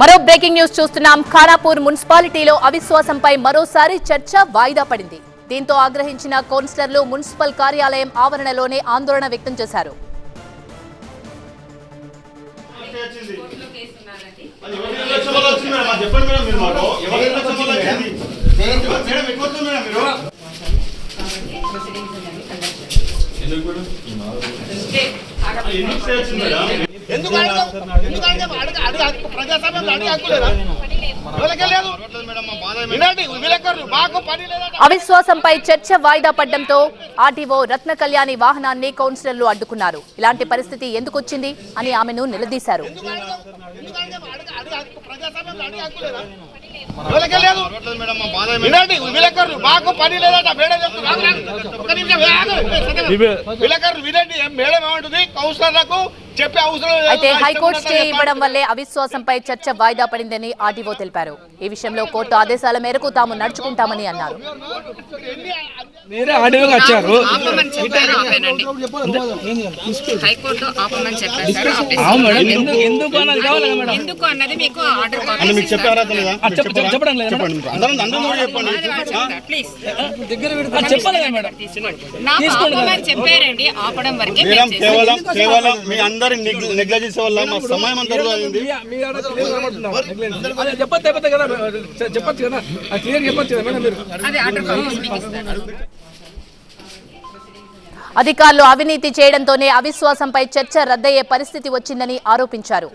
మరో breaking news చూస్తున్నాం. ఖానాపూర్ మున్సిపాలిటీలో అవిశ్వాసంపై మరోసారి చర్చ వాయిదా పడింది. దీంతో ఆగ్రహించిన కౌన్సిలర్లు మున్సిపల్ కార్యాలయం ఆవరణలోనే ఆందోళన వ్యక్తం చేశారు. ఎందుకు ఎందుకు అవిశ్వాసంపై చర్చ వాయిదా పడ్డంతో ఆర్టీఓ రత్న కళ్యాణి వాహనాన్ని కౌన్సిలర్లు అడ్డుకున్నారు. ఇలాంటి పరిస్థితి ఎందుకొచ్చింది అని ఆమెను నిలదీశారు. మాకు పని లేదట. మేడం. విలేకరులు వినండి. మేడం ఏమంటుంది? కౌన్సిలర్లకు. అయితే హైకోర్టు స్టే. ఇవ్వడం వల్లే అవిశ్వాసంపై చర్చ వాయిదా పడిందని ఆర్టీఓ తెలిపారు. ఈ విషయంలో కోర్టు ఆదేశాల మేరకు తాము నడుచుకుంటామని అన్నారు. ఎందుకు? అన్నది మీకు ఆర్డర్ చెప్పడం ప్లీజ్. చెప్పారండి. ఆపడం వరకే. కేవలం కేవలం మీ అందరి నెగ్లెజెన్స్ వల్ల మా సమయం అంతా అయింది చెప్పొచ్చు కదా. చెప్పొచ్చు క్లియర్ చెప్పొచ్చు మేడం మీరు? అధికారులు అవినీతి చేయడంతోనే అవిశ్వాసంపై చర్చ రద్దయ్యే పరిస్థితి వచ్చిందని ఆరోపించారు.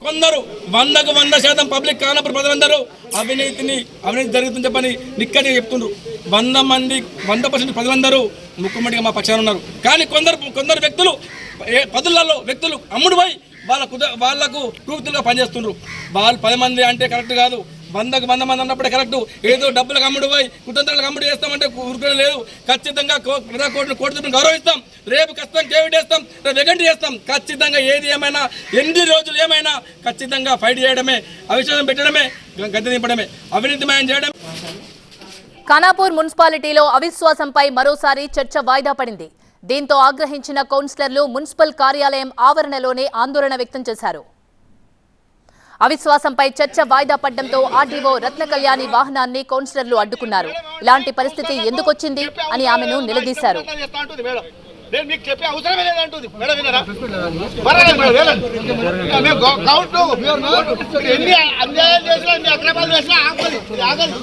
కొందరు వందకు వంద శాతం పబ్లిక్ కానప్పుడు ప్రజలందరూ అవినీతిని అవినీతి జరుగుతుందని చెప్పని నిక్కటి చెప్తుండ్రు. వంద మంది వంద పర్సెంట్ ప్రజలందరూ ముఖ్యమంత్రిగా మా పక్షాన ఉన్నారు. కానీ కొందరు కొందరు వ్యక్తులు పదులలో వ్యక్తులు అమ్ముడు పోయి వాళ్ళ కుద వాళ్ళకు ప్రూఫ్తులుగా పనిచేస్తుండ్రు. వాళ్ళు పది మంది అంటే కరెక్ట్ కాదు. వందకు వంద మంది అన్నప్పుడే కరెక్ట్. ఏదో డబ్బులకు అమ్ముడు పోయి కుటుంబాలకు అమ్ముడు చేస్తామంటే ఊరుకునే లేదు. ఖచ్చితంగా కో- ప్రజా కోర్టును గౌరవిస్తాం. రేపు ఖచ్చితంగా కేవిట్ చేస్తాం చేస్తాం. ఖచ్చితంగా ఏది ఏమైనా ఎన్ని రోజులు ఏమైనా ఖచ్చితంగా ఫైట్ చేయడమే అవిశ్వాసం పెట్టడమే గద్దె దింపడమే అవినీతిమయం చేయడం ఖానాపూర్ మున్సిపాలిటీలో అవిశ్వాసంపై మరోసారి చర్చ వాయిదా పడింది. దీంతో ఆగ్రహించిన కౌన్సిలర్లు మున్సిపల్ కార్యాలయం ఆవరణలోనే ఆందోళన వ్యక్తం చేశారు. అవిశ్వాసంపై చర్చ వాయిదా పడ్డంతో ఆర్డీఓ రత్న కళ్యాణి వాహనాన్ని కౌన్సిలర్లు అడ్డుకున్నారు. ఇలాంటి పరిస్థితి ఎందుకొచ్చింది అని ఆమెను నిలదీశారు. నేను మీకు చెప్పే అవసరమే లేదంటుంది. మేడం విన్నారా? పర్వాలేదు మేడం, వెళ్ళండి. మేము గౌ- ఎన్ని అన్యాయం చేసినా ఎన్ని అక్రమాలు చేసినా ఆగదు ఆగదు